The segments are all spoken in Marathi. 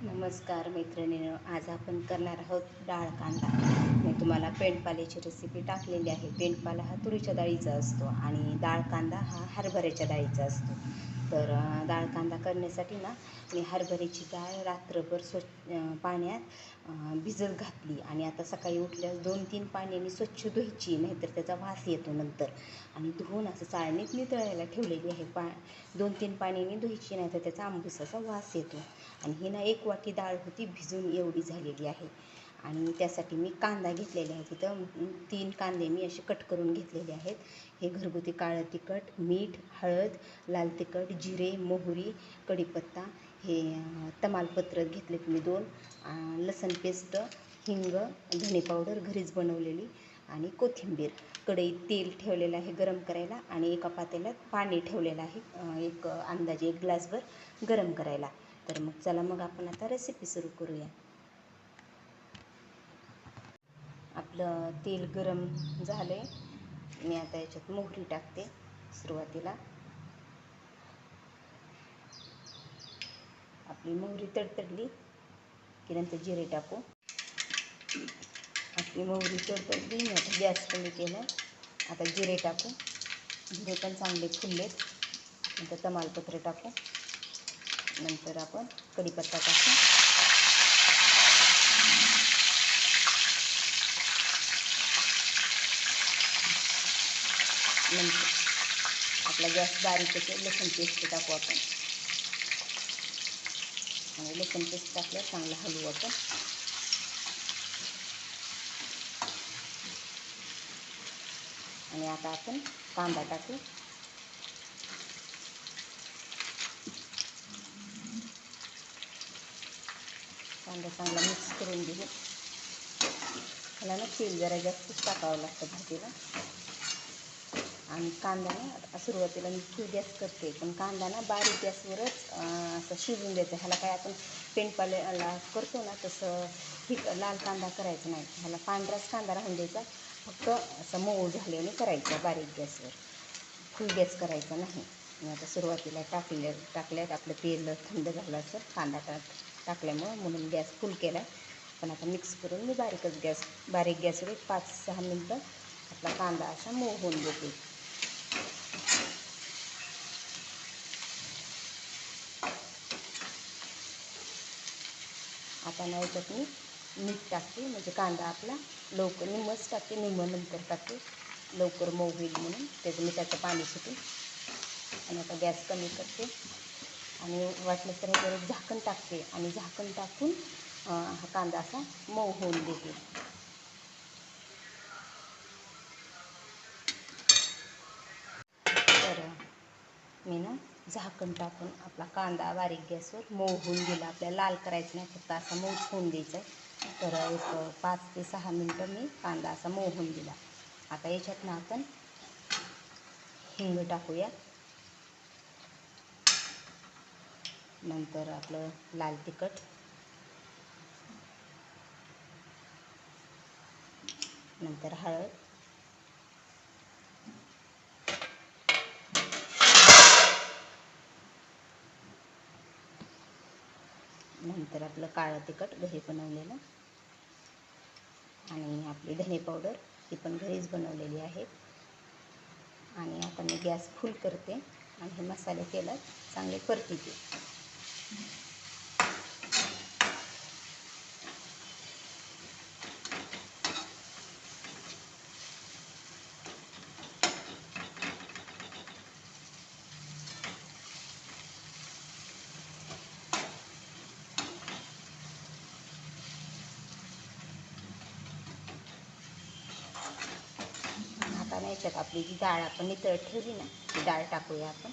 नमस्कार मैत्रिणीनं आज आपण करणार आहोत डाळ कांदा. मी तुम्हाला पेंडपाल्याची रेसिपी टाकलेली आहे. पेंडपाला हा तुरीच्या डाळीचा असतो आणि डाळ कांदा हा हरभऱ्याच्या डाळीचा असतो. तर डाळ कांदा करण्यासाठी ना मी हरभऱ्याची डाळ रात्रभर स्वच्छ पाण्यात भिजत घातली. आणि आता सकाळी उठल्यास दोन तीन पाण्याने स्वच्छ धुवायची नाहीतर त्याचा वास येतो नंतर. आणि धुवून असं चाळणीत नितळायला ठेवलेली आहे. पा दोन तीन पाण्याने धुवायची नाही तर त्याचा आंबुसाचा वास येतो. आणि ही ना एक वाटी डाळ होती भिजून एवढी झालेली आहे. आणि त्यासाठी मी कांदा घेतलेले आहे तिथं तीन कांदे मी असे कट करून घेतलेले आहेत. हे घरगुती काळं तिखट मीठ हळद लाल तिखट जिरे मोहरी कढीपत्ता हे तमालपत्र घेतलेत मी दोन. लसण पेस्ट हिंग धणे पावडर घरीच बनवलेली आणि कोथिंबीर. कढईत तेल ठेवलेलं आहे गरम करायला आणि एका पातेल्यात पाणी ठेवलेलं आहे. एक अंदाजे एक ग्लासभर गरम करायला. तर मग चला मग आपण आता रेसिपी सुरू करूया. आपलं तेल गरम झालं आहे मी आता याच्यात मोहरी टाकते सुरुवातीला. आपली मोहरी तडतडली की नंतर जिरे टाकू. आपली मोहरी तडतडली मी आता गॅस कमी केला. आता जिरे टाकू. जिरे पण चांगले फुललेत. नंतर तमालपत्र टाकू. नंतर आपण कढीपत्ता टाकू. नंतर आपला गॅस बारीक होते लसूण पेस्ट टाकू आपण. आणि लसूण पेस्ट टाकलं चांगलं हलवू आपण. आणि आता आपण कांदा टाकू. कांदा चांगला मिक्स करून घेऊ. त्याला ना तेल जरा जास्तच टाकावं लागतं भाजीला. आणि कांदा ना सुरुवातीला मी फ्यू गॅस करते पण कांदा ना बारीक गॅसवरच असं शिजून द्यायचं ह्याला काय आपण पेंटपाल्याला करतो ना तसं ठीक लाल कांदा करायचा नाही. ह्याला पांढराच कांदा राहून द्यायचा. फक्त असं मऊ झाल्याने करायचं बारीक गॅसवर. फुल गॅस करायचा नाही. मी आता सुरुवातीला टाकले टाकल्यात आपलं तेल थंड झालं असं कांदा टाक टाकल्यामुळं म्हणून गॅस फुल केला पण आता मिक्स करून मी बारीकच गॅस बारीक गॅसवर एक पाच सहा मिनटं आपला कांदा असा मऊ होऊन देते. आता याच्यात मी मीठ टाकते म्हणजे कांदा आपला लवकर निमच टाकते निम्म नंतर टाकते. लवकर मऊ होईल म्हणून त्याचं मी त्याचं पाणी सुटून आणि आता गॅस कमी करते. आणि वाटलं तर ह्याच्यावर झाकण टाकते आणि झाकण टाकून हा कांदा असा मऊ होऊन देते तर मी ना झाकण टाकून आपला कांदा बारीक गॅसवर मऊ होऊन दिला आपल्याला लाल करायचं नाही फक्त असा मऊच होऊन द्यायचा आहे तर एक पाच ते सहा मिनटं मी कांदा असा मऊ होऊन दिला. आता याच्यातनं आपण हिंग टाकूया. नंतर आपलं लाल तिखट. नंतर हळद. नंतर आपलं काळं तिखट घरी बनवलेलं. आणि आपली धने पावडर ती पण घरीच बनवलेली आहे. आणि आता मी गॅस फुल करते आणि हे मसाले तेलात चांगले परतीते आता आपली जी डाळ आपण नितळत ठेवली ना ती डाळ टाकूया आपण.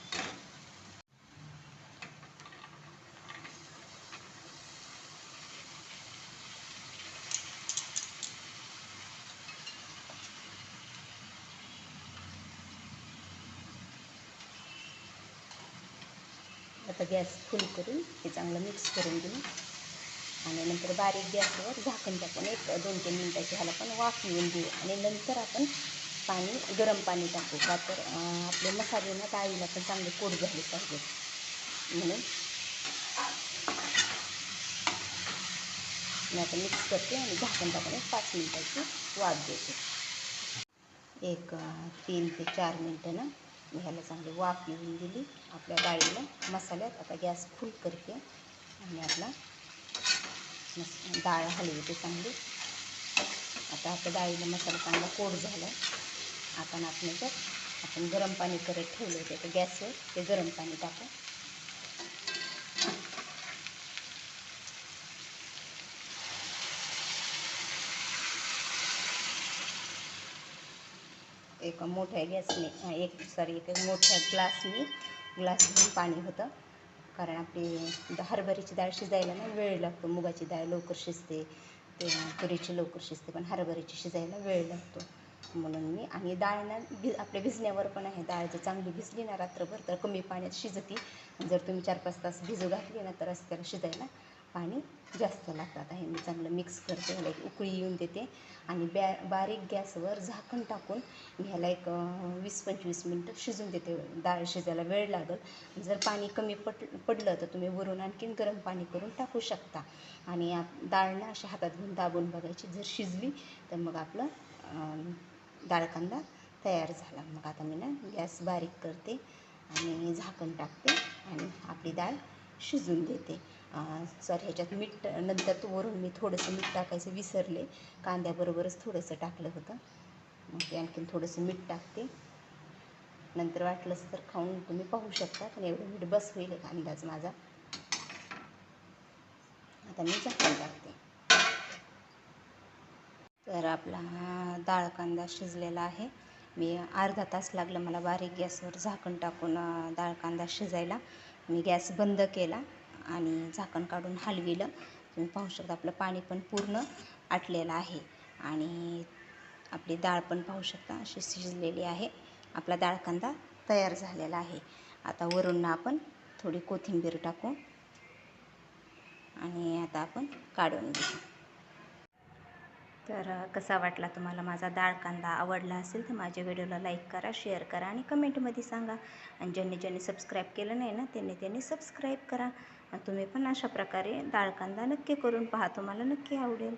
आता गॅस फुल करून हे चांगलं मिक्स करून घेऊ. आणि नंतर बारीक गॅसवर झाकण टाकून एक दोन तीन मिनटाची ह्याला पण वाफ येऊन देऊ. आणि नंतर आपण पाणी गरम पाणी टाकू. का तर आपले मसाले ना डाळीला पण चांगले कोट झाले पाहिजे म्हणून मी आता मिक्स करते आणि झाकण टाकून पाच मिनिटाची वाफ देते. एक तीन ते चार मिनटं ना मी ह्याला चांगली वाफ येऊन दिली. आपल्या डाळीला मसाल्यात आता गॅस फुल करते आणि आपला डाळ हलवते चांगली. आता आपल्या डाळीला मसाला चांगला कोट झाला. आपण आपलं आपण आपण गरम पाणी करत ठेवलं होतं तर गॅसवर ते गरम पाणी टाकू एका मोठ्या गॅसने एक सॉरी एक मोठ्या ग्लासने ग्लास घेऊन पाणी होतं. कारण आपली हरभऱ्याची डाळ शिजायला ना वेळ लागतो मुगाची डाळ लवकर शिजते ते तुरीची लवकर शिजते पण हरभऱ्याची शिजायला वेळ लागतो. म्हणून मी आणि डाळ ना भि आपल्या भिजण्यावर पण आहे. डाळ जर चांगली भिजली ना रात्रभर तर कमी पाण्यात शिजती. जर तुम्ही चार पाच तास भिजू घातली ना तर असं त्याला शिजायला पाणी जास्त लागतात. आहे मी चांगलं मिक्स करते. ह्याला एक उकळी येऊन देते. आणि बॅ बारीक गॅसवर झाकण टाकून मी ह्याला एक वीस पंचवीस मिनटं शिजून देते. डाळ शिजायला वेळ लागेल. जर पाणी कमी पट पडलं तर तुम्ही वरून आणखीन गरम पाणी करून टाकू शकता. आणि आप डाळ ना अशा हातात घेऊन दाबून बघायची. जर शिजली तर मग आपलं कांदा तयार झाला. मग आता मी ना गॅस बारीक करते आणि झाकण टाकते आणि आपली डाळ शिजून देते सॉरी ह्याच्यात मीठ नंतर तो वरून मी थोडंसं मीठ टाकायचं विसरले. कांद्याबरोबरच थोडंसं टाकलं होतं. मग ते आणखीन थोडंसं मीठ टाकते. नंतर वाटलंच तर खाऊन तुम्ही पाहू शकता पण एवढं मीठ बस होईल एक अंदाज माझा. आता मी झाकण टाकते. तर आपला डाळ कांदा शिजलेला आहे. मी अर्धा तास लागला मला बारीक गॅसवर झाकण टाकून डाळ कांदा शिजायला. मी गॅस बंद केला आणि झाकण काढून हलविलं. तुम्ही पाहू शकता आपलं पाणी पण पूर्ण आटलेलं आहे आणि आपली डाळ पण पाहू शकता अशी शिजलेली आहे. आपला डाळ कांदा तयार झालेला आहे. आता वरून आपण थोडी कोथिंबीर टाकू आणि आता आपण काढून घेऊ. तर कसा वाटला तुम्हाला माझा डाळ कांदा? आवडला असेल तर माझ्या व्हिडिओला लाईक करा शेअर करा आणि कमेंटमध्ये सांगा. आणि ज्यांनी ज्यांनी सबस्क्राईब केलं नाही ना त्यांनी त्यांनी सबस्क्राईब करा. आणि तुम्ही पण अशा प्रकारे डाळ कांदा नक्की करून पहा. तुम्हाला नक्की आवडेल.